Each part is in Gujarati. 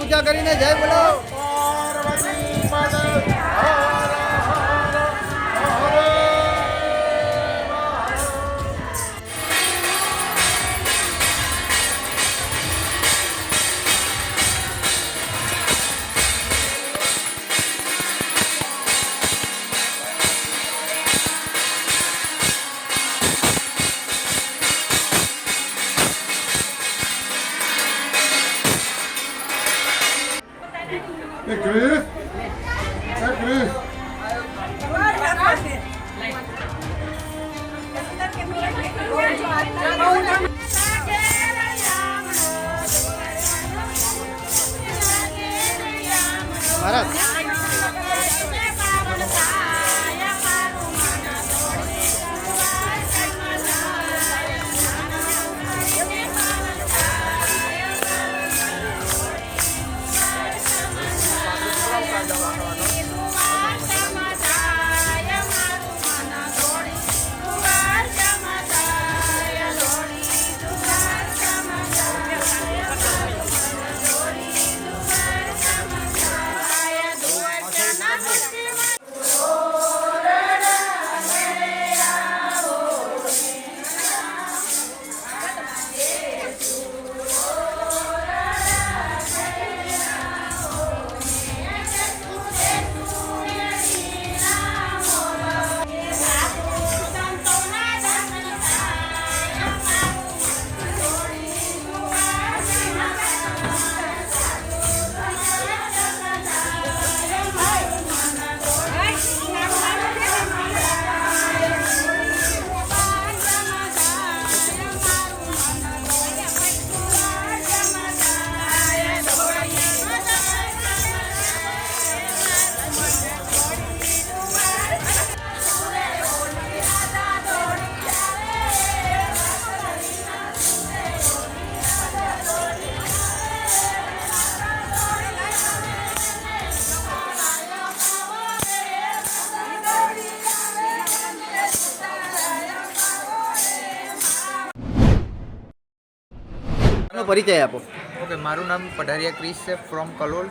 ઊંચા કરીને જય બોલો. એનો પરિચય આપો. ઓકે, મારું નામ પઢારિયા ક્રિસ છે ફ્રોમ કલોલ.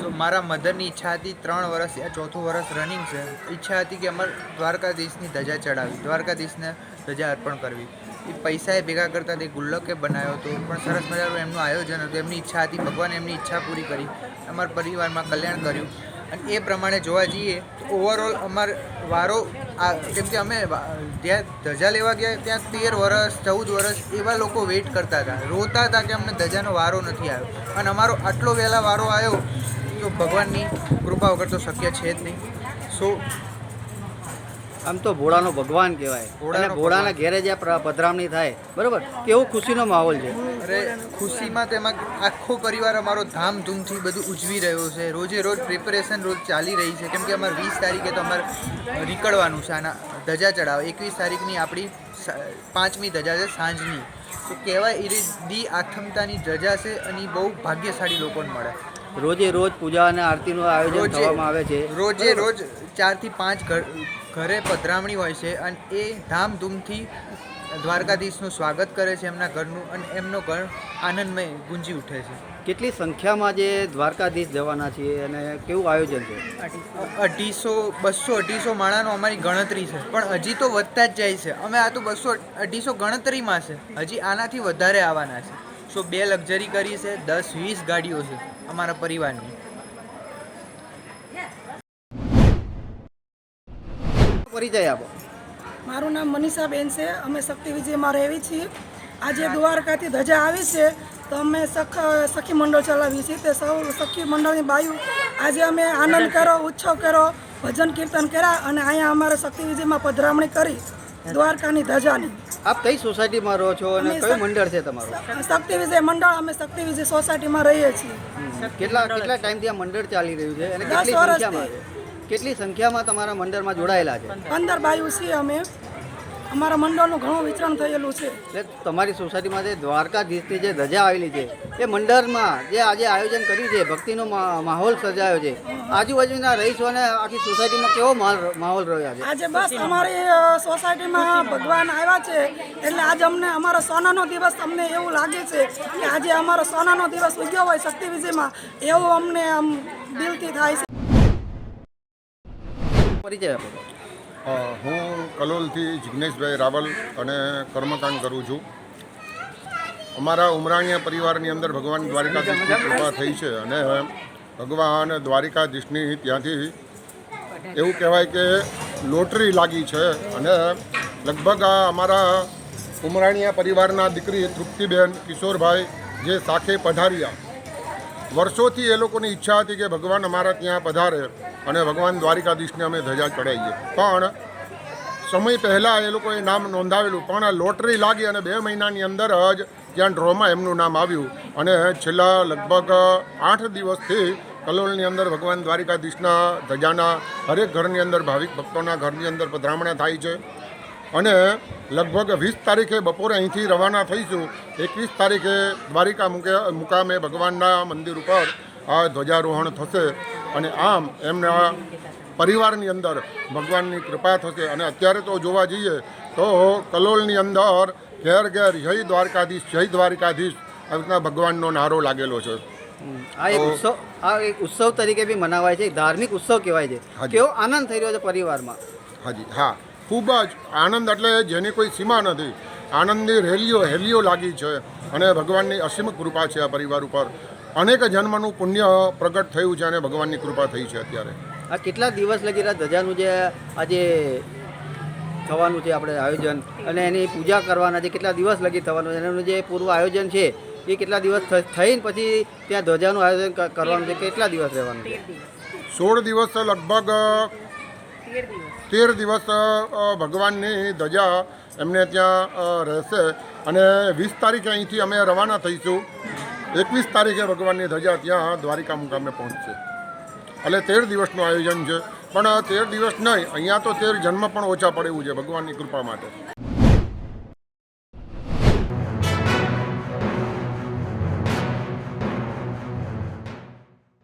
સો મારા મધરની ઈચ્છા હતી ત્રણ વર્ષ યા ચોથું વર્ષ રનિંગ છે. ઈચ્છા હતી કે અમારે દ્વારકાધીશની ધજા ચડાવી, દ્વારકાધીશને ધજા અર્પણ કરવી. એ પૈસા એ ભેગા કરતા તે ગુલ્લકે બનાવ્યો હતો, પણ સરસ મજાનું એમનું આયોજન હતું. એમની ઈચ્છા હતી, ભગવાને એમની ઈચ્છા પૂરી કરી. અમારા પરિવારમાં કલ્યાણ કર્યું. અને એ પ્રમાણે જોવા જઈએ તો ઓવરઓલ અમાર વારો આ કેમ કે અમે જ્યાં ધજા લેવા ગયા ત્યાં તેર વર્ષ ચૌદ વર્ષ એવા લોકો વેઇટ કરતા હતા. રોતા હતા કે અમને ધજાનો વારો નથી આવ્યો. અને અમારો આટલો વહેલા વારો આવ્યો તો ભગવાનની કૃપા વગર તો શક્ય છે જ નહીં. સો આમ તો ભોળાનો ભગવાન કહેવાય. અને ભોળાના ઘેરે જે પધરામણી થાય બરોબર? કેવો ખુશીનો માહોલ છે. અરે ખુશીમાં તેમાં આખો પરિવાર અમારો ધામધૂમથી બધું ઉજવી રહ્યો છે. રોજે રોજ પ્રિપેરેશન રોજ ચાલી રહી છે. કેમ કે અમારે વીસ તારીખે તો અમારે નીકળવાનું છે. આના ધજા ચડાવવા. એકવીસ તારીખની આપણી પાંચમી ધજા છે સાંજની. તો કહેવાય એ રીતે દી આથમતાની ધજા છે અને બહુ ભાગ્યશાળી લોકોને મળે. રોજે રોજ પૂજા અને આરતીનું આયોજન કરવામાં આવે છે. રોજે રોજ ચારથી પાંચ ઘર ઘરે પધરામણી હોય છે અને એ ધામધૂમથી દ્વારકાધીશનું સ્વાગત કરે છે એમના ઘરનું અને એમનો ઘર આનંદમય ગુંજી ઉઠે છે. કેટલી સંખ્યામાં જે દ્વારકાધીશ જવાના છીએ અને કેવું આયોજન છે? અઢીસો બસો અઢીસો માળાનો અમારી ગણતરી છે પણ હજી તો વધતા જ જાય છે. અમે આ તો બસો અઢીસો ગણતરીમાં છે હજી આનાથી વધારે આવવાના છે. સો બે લક્ઝરી કરી છે દસ વીસ ગાડીઓ છે અમારા પરિવારની. પરિચય આપો. મારું નામ મનીષાબેન છે. અમે શક્તિ વિજયમાં રહેવી છીએ. આજે દ્વારકાથી ધજા આવી છે તો અમે સખ સખી મંડળ ચલાવીએ છીએ. તે સૌ સખી મંડળની બાયુ આજે અમે આનંદ કર્યો ઉત્સવ કર્યો ભજન કીર્તન કર્યા અને અહીંયા અમારે શક્તિ વિજયમાં પધરામણી કરી દ્વારકાની ધજાની. આપ કઈ સોસાયટીમાં રહો છો અને કયું મંડળ છે તમારું? શક્તિ વિજય મંડળ અમે શક્તિ વિજય સોસાયટીમાં રહીએ છીએ. કેટલા કેટલા ટાઈમથી આ મંડળ ચાલી રહ્યું છે અને કેટલી સંખ્યામાં છે? કેટલી સંખ્યામાં તમારા મંડળમાં જોડાયેલા છે? પંદર બાયુ છીએ અમે. અમારા મંડળનું ઘણું વિતરણ થયેલું છે. એટલે તમારી સોસાયટીમાં જે દ્વારકાધીશની જે ધજા આવેલી છે એ મંડળમાં જે આજે આયોજન કર્યું છે ભક્તિનો માહોલ સર્જાયો છે આજુબાજુના રહીશોને આખી સોસાયટીમાં કેવો માહોલ માહોલ રહ્યો છે? આજે બસ અમારી સોસાયટીમાં ભગવાન આવ્યા છે એટલે આજે અમને અમારો સોનાનો દિવસ અમને એવું લાગે છે કે આજે અમારો સોનાનો દિવસ ઉજવ્યો હોય શક્તિ વિજયમાં એવું અમને આમ દિલથી થાય છે. પરિચય આપો. હું કલોલથી જિગ્નેશભાઈ રાવલ અને કર્મકાંડ કરું છું. અમારા ઉમરાણીયા પરિવારની અંદર ભગવાન દ્વારિકાધીશની કૃપા થઈ છે અને ભગવાન દ્વારિકાધીશની ત્યાંથી એવું કહેવાય કે લોટરી લાગી છે અને લગભગ આ અમારા ઉમરાણીયા પરિવારના દીકરી તૃપ્તિબેન કિશોરભાઈ જે સાખે પધાર્યા વર્ષોથી એ લોકોની ઈચ્છા હતી કે ભગવાન અમારા ત્યાં પધારે અને ભગવાન દ્વારિકાધીશને અમે ધજા ચડાવીએ. પણ સમય પહેલાં એ લોકોએ નામ નોંધાવેલું, પણ લોટરી લાગી અને બે મહિનાની અંદર જ ત્યાં ડ્રોમાં એમનું નામ આવ્યું. અને છેલ્લા લગભગ આઠ દિવસથી કલોલની અંદર ભગવાન દ્વારિકાધીશના ધજાના હરેક ઘરની અંદર ભાવિક ભક્તોના ઘરની અંદર પધરામણા થાય છે. અને લગભગ વીસ તારીખે બપોરે અહીંથી રવાના થઈશું. એકવીસ તારીખે દ્વારિકા મુકે મુકામે ભગવાનના મંદિર ઉપર આ ધ્વજારોહણ થશે. અને આમ એમના પરિવારની અંદર ભગવાનની કૃપા થશે. અને અત્યારે તો જોવા જઈએ તો કલોલની અંદર ઘેર ઘેર જય દ્વારકાધીશ જય દ્વારકાધીશ આવી રીતના ભગવાનનો નારો લાગેલો છે. આ એક ઉત્સવ આ એક ઉત્સવ તરીકે બી મનાવાય છે. ધાર્મિક ઉત્સવ કહેવાય છે. હાજી. કેવો આનંદ થઈ રહ્યો છે પરિવારમાં. હાજી. હા. ખૂબ જ આનંદ એટલે જેની કોઈ સીમા નથી. આનંદની રેલીઓ હેલીઓ લાગી છે અને ભગવાનની અસીમ કૃપા છે આ પરિવાર ઉપર. અનેક જન્મનું પુણ્ય પ્રગટ થયું છે અને ભગવાનની કૃપા થઈ છે અત્યારે. આ કેટલા દિવસ લગી રહ્યા? ધજાનું જે આજે થવાનું છે આપણે આયોજન અને એની પૂજા કરવાના છે કેટલા દિવસ લગી થવાનું છે એનું જે પૂર્વ આયોજન છે એ કેટલા દિવસ થઈને પછી ત્યાં ધજાનું આયોજન કરવાનું છે? કેટલા દિવસ રહેવાનું છે? સોળ દિવસ લગભગ તેર દિવસ. ભગવાનની ધજા એમને ત્યાં રહેશે. અને વીસ તારીખે અહીંથી અમે રવાના થઈશું. એકવીસ તારીખે ભગવાનની ધજા ત્યાં દ્વારિકા મુકામે પહોંચશે. એટલે તેર દિવસનું આયોજન છે. પણ તેર દિવસ નહીં, અહીંયા તો તેર જન્મ પણ ઓછા પડે એવું છે ભગવાનની કૃપા માટે.